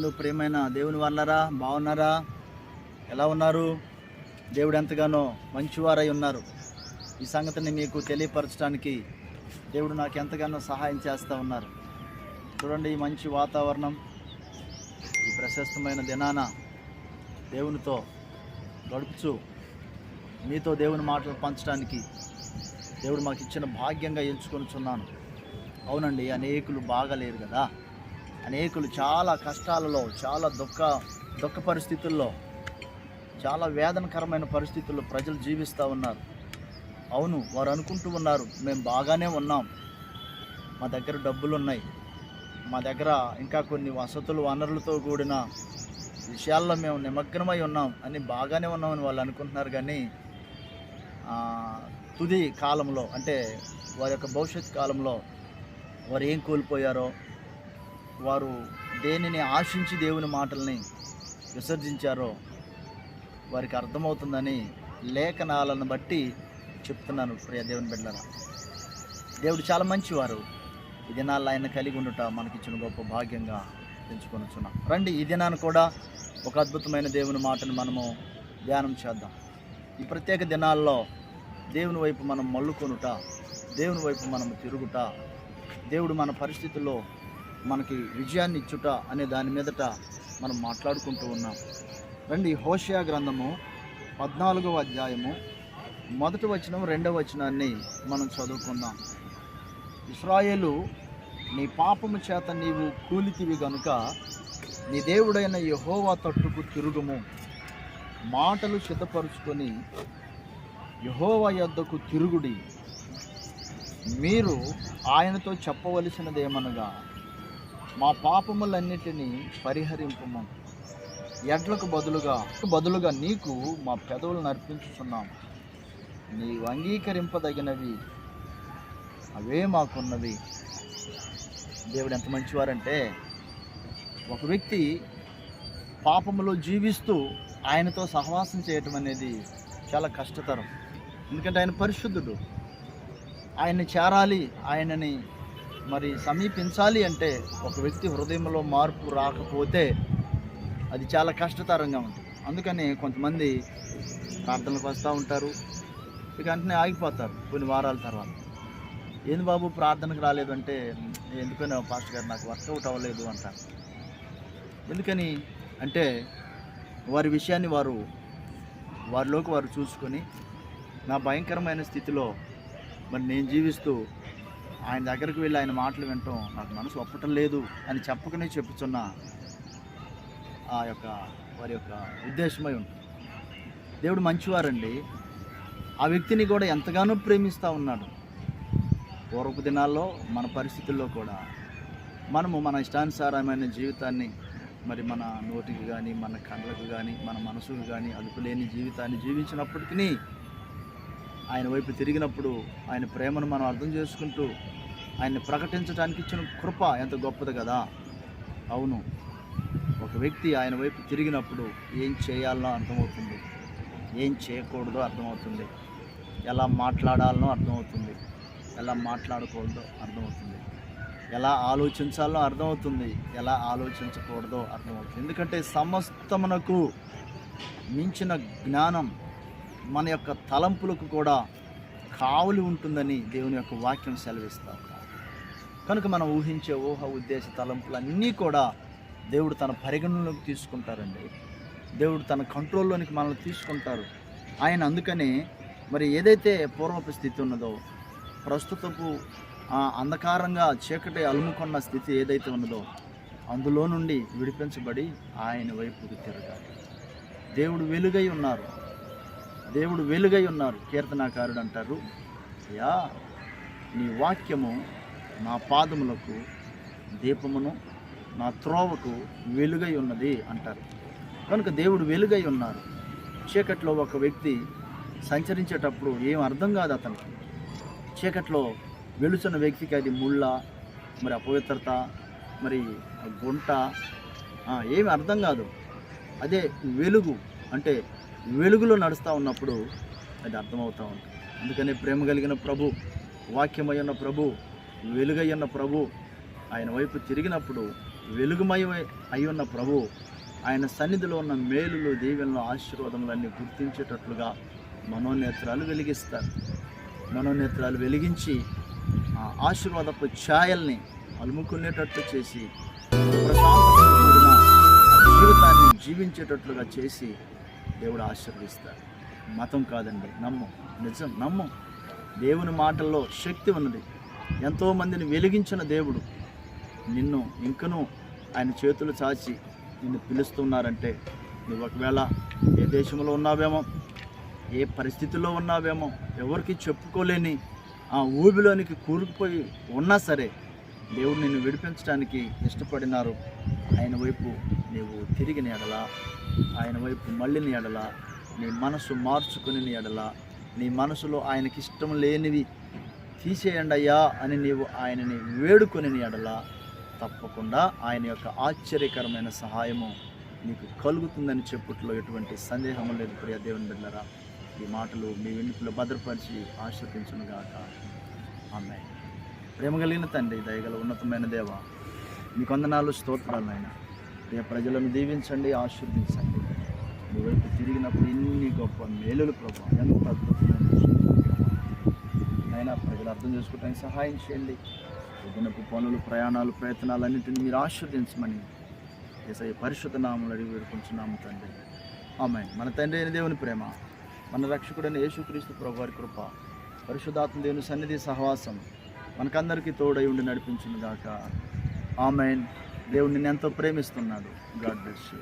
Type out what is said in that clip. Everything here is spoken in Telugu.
నందు ప్రియమైన దేవుని వాళ్ళరా బాగున్నారా? ఎలా ఉన్నారు? దేవుడు ఎంతగానో మంచివారై ఉన్నారు. ఈ సంగతిని మీకు తెలియపరచడానికి దేవుడు నాకు ఎంతగానో సహాయం చేస్తూ ఉన్నారు. చూడండి ఈ మంచి వాతావరణం ఈ ప్రశస్తమైన దినాన దేవునితో గడుపుచు మీతో దేవుని మాటలు పంచడానికి దేవుడు మాకు ఇచ్చిన భాగ్యంగా ఎంచుకొనిచున్నాను. అవునండి అనేకులు బాగలేరు కదా? అనేకులు చాలా కష్టాలలో చాలా దుఃఖ దుఃఖ పరిస్థితుల్లో చాలా వేదనకరమైన పరిస్థితుల్లో ప్రజలు జీవిస్తూ ఉన్నారు. అవును వారు అనుకుంటూ ఉన్నారు మేము బాగానే ఉన్నాం. మా దగ్గర డబ్బులు ఉన్నాయి మా దగ్గర ఇంకా కొన్ని వసతులు వనరులతో కూడిన విషయాల్లో మేము నిమగ్నమై ఉన్నాం. అని బాగానే ఉన్నామని వాళ్ళు అనుకుంటున్నారు కానీ తుది కాలంలో అంటే వారి యొక్క భవిష్యత్ కాలంలో వారు ఏం కోల్పోయారో వారు దేనిని ఆశించి దేవుని మాటల్ని విసర్జించారో వారికి అర్థమవుతుందని లేఖనాలను బట్టి చెప్తున్నాను ప్రియ దేవుని బిడ్డరా దేవుడు చాలా మంచివారు. ఈ దినాల్లో ఆయన కలిగి ఉండుట మనకిచ్చిన గొప్ప భాగ్యంగా పెంచుకొనిచున్నాం రండి ఈ దినాన్ని కూడా ఒక అద్భుతమైన దేవుని మాటను మనము ధ్యానం చేద్దాం. ఈ ప్రత్యేక దినాల్లో దేవుని వైపు మనం మళ్ళుకొనుట దేవుని వైపు మనం తిరుగుట దేవుడు మన పరిస్థితుల్లో మనకి విజయాన్ని ఇచ్చుట అనే దాని మీదట మనం మాట్లాడుకుంటూ ఉన్నాం. రండి హోషయా గ్రంథము పద్నాలుగవ అధ్యాయము మొదటి వచనం రెండవ వచనాన్ని మనం చదువుకుందాం. ఇస్రాయేలు నీ పాపము చేత నీవు కూలితివి గనుక నీ దేవుడైన యహోవా తట్టుకు తిరుగుము. మాటలు సిద్ధపరుచుకొని యహోవా యొద్దకు తిరుగుడి. మీరు ఆయనతో చెప్పవలసినదేమనగా మా పాపములన్నిటినీ పరిహరింపము. ఎడ్లకు బదులుగా బదులుగా నీకు మా పెదవులను అర్పించుచున్నాం. నీవు అంగీకరింపదగినవి అవే మాకున్నవి. దేవుడు ఎంత మంచివారంటే ఒక వ్యక్తి పాపములో జీవిస్తూ ఆయనతో సహవాసం చేయటం అనేది చాలా కష్టతరం. ఎందుకంటే ఆయన పరిశుద్ధుడు. ఆయన్ని చేరాలి ఆయనని మరి సమీపించాలి అంటే ఒక వ్యక్తి హృదయంలో మార్పు రాకపోతే అది చాలా కష్టతరంగా ఉంటుంది. అందుకని కొంతమంది ప్రార్థనలకు వస్తూ ఉంటారు. ఇక వెంటనే ఆగిపోతారు కొన్ని వారాల తర్వాత. ఏంది బాబు ప్రార్థనకు రాలేదు అంటే ఎందుకని పాస్టర్ గారు నాకు వర్కౌట్ అవ్వలేదు అంటారు. ఎందుకని అంటే వారి విషయాన్ని వారు వారిలోకి వారు చూసుకొని నా భయంకరమైన స్థితిలో మరి నేను జీవిస్తూ ఆయన దగ్గరికి వెళ్ళి ఆయన మాటలు వినటం నాకు మనసు ఒప్పటం లేదు అని చెప్పకనే చెప్పుచున్న ఆ యొక్క వారి యొక్క ఉద్దేశమై ఉంటుంది. దేవుడు మంచివారండి. ఆ వ్యక్తిని కూడా ఎంతగానో ప్రేమిస్తూ ఉన్నాడు. పూర్వపు దినాల్లో మన పరిస్థితుల్లో కూడా మనము మన ఇష్టానుసారమైన జీవితాన్ని మరి మన నోటికి కానీ మన కళ్ళకు కానీ మన మనసుకు కానీ అదుపులేని జీవితాన్ని జీవించినప్పటికీ ఆయన వైపు తిరిగినప్పుడు ఆయన ప్రేమను మనం అర్థం చేసుకుంటూ ఆయన్ని ప్రకటించడానికి ఇచ్చిన కృప ఎంత గొప్పది కదా. అవును. ఒక వ్యక్తి ఆయన వైపు తిరిగినప్పుడు ఏం చేయాలనో అర్థమవుతుంది. ఏం చేయకూడదో అర్థమవుతుంది. ఎలా మాట్లాడాలనో అర్థమవుతుంది. ఎలా మాట్లాడకూడదో అర్థమవుతుంది. ఎలా ఆలోచించాలో అర్థమవుతుంది. ఎలా ఆలోచించకూడదో అర్థమవుతుంది. ఎందుకంటే సమస్తమునకు మించిన జ్ఞానం మన యొక్క తలంపులకు కూడా కావలి ఉంటుందని దేవుని యొక్క వాక్యం సెలవిస్తారు కనుక మనం ఊహించే ఊహ ఉద్దేశ తలంపులన్నీ కూడా దేవుడు తన పరిగణనలోకి తీసుకుంటారండి. దేవుడు తన కంట్రోల్లోనికి మనల్ని తీసుకుంటారు. ఆయన అందుకనే మరి ఏదైతే పూర్వపు స్థితి ఉన్నదో ప్రస్తుతపు ఆ అంధకారంగా చీకటి అలుముకున్న స్థితి ఏదైతే ఉన్నదో అందులో నుండి విడిపించబడి ఆయన వైపుకు తిరగాలి. దేవుడు వెలుగై ఉన్నారు. దేవుడు వెలుగై ఉన్నారు. కీర్తనాకారుడు అంటారు అయ్యా నీ వాక్యము నా పాదములకు దీపమును నా త్రోవకు వెలుగై ఉన్నది అంటారు. కనుక దేవుడు వెలుగై ఉన్నారు. చీకట్లో ఒక వ్యక్తి సంచరించేటప్పుడు ఏం అర్థం కాదు అతనికి చీకట్లో వెలుచున్న వ్యక్తికి అది ముళ్ళ మరి అపవిత్రత మరి ఆ గుంట ఏమి అర్థం కాదు. అదే వెలుగు అంటే వెలుగులో నడుస్తూ ఉన్నప్పుడు అది అర్థమవుతూ ఉంటుంది. అందుకనే ప్రేమ కలిగిన ప్రభు వాక్యమై ఉన్న ప్రభు వెలుగై ఉన్న ప్రభు ఆయన వైపు తిరిగినప్పుడు వెలుగుమయ అయి ఉన్న ప్రభు ఆయన సన్నిధిలో ఉన్న మేలులు దీవెనలు ఆశీర్వాదములన్నీ గుర్తించేటట్లుగా మనోనేత్రాలు వెలిగిస్తారు. మనోనేత్రాలు వెలిగించి ఆ ఆశీర్వాదపు ఛాయల్ని అలుముకునేటట్లు చేసి జీవితాన్ని జీవించేటట్లుగా చేసి దేవుడు ఆశీర్వదిస్తాడు మతం కాదండి నమ్ము. నిజం నమ్ము. దేవుని మాటల్లో శక్తి ఉన్నది. ఎంతోమందిని వెలిగించిన దేవుడు నిన్ను ఇంకనూ ఆయన చేతులు చాచి నిన్ను పిలుస్తున్నారంటే నువ్వు ఒకవేళ ఏ దేశంలో ఉన్నావేమో ఏ పరిస్థితుల్లో ఉన్నావేమో ఎవరికి చెప్పుకోలేని ఆ ఊబిలోనికి కూరుకుపోయి ఉన్నా సరే దేవుడు నిన్ను విడిపించడానికి ఇష్టపడినారు. ఆయన వైపు నీవు తిరిగిన ఎడల ఆయన వైపు మళ్ళిన ఎడల నీ మనసు మార్చుకుని ఎడల నీ మనసులో ఆయనకి ఇష్టం లేనివి తీసేయండి అయ్యా అని నీవు ఆయనని వేడుకొని ఎడల తప్పకుండా ఆయన యొక్క ఆశ్చర్యకరమైన సహాయము నీకు కలుగుతుందని చెప్పుట్లో ఎటువంటి సందేహం లేదు. ప్రియ దేవుని బిడ్డరా ఈ మాటలు మీ వెనుకలో భద్రపరిచి ఆశ్రదించునుగాక ఆమె ప్రేమ కలిగిన తండ్రి దయగల ఉన్నతమైన దేవ మీ కొందనాలు స్తోత్రాలు ఆయన ప్రియ ప్రజలను దీవించండి ఆశీర్వించండి మీ వైపు తిరిగినప్పుడు ఇన్ని గొప్ప మేలులు ప్రభావ ఎంత అద్భుతమైన అయినా ప్రజలు అర్థం చేసుకోవడానికి సహాయం చేయండి. దినపు పనులు ప్రయాణాలు ప్రయత్నాలు అన్నింటినీ మీరు ఆశీర్వదించమని ఏసై పరిశుద్ధ నామలు అడిగి వేడుకుంటున్నాము తండ్రి. ఆమె మన తండ్రి అయిన దేవుని ప్రేమ మన రక్షకుడైన యేసుక్రీస్తు ప్రభు వారి కృప పరిశుద్ధాత్మ దేవుని సన్నిధి సహవాసం మనకందరికీ తోడై ఉండి నడిపించిన దాకా ఆమెన్. దేవుడు నిన్ను ఎంతో ప్రేమిస్తున్నాడు. God bless you.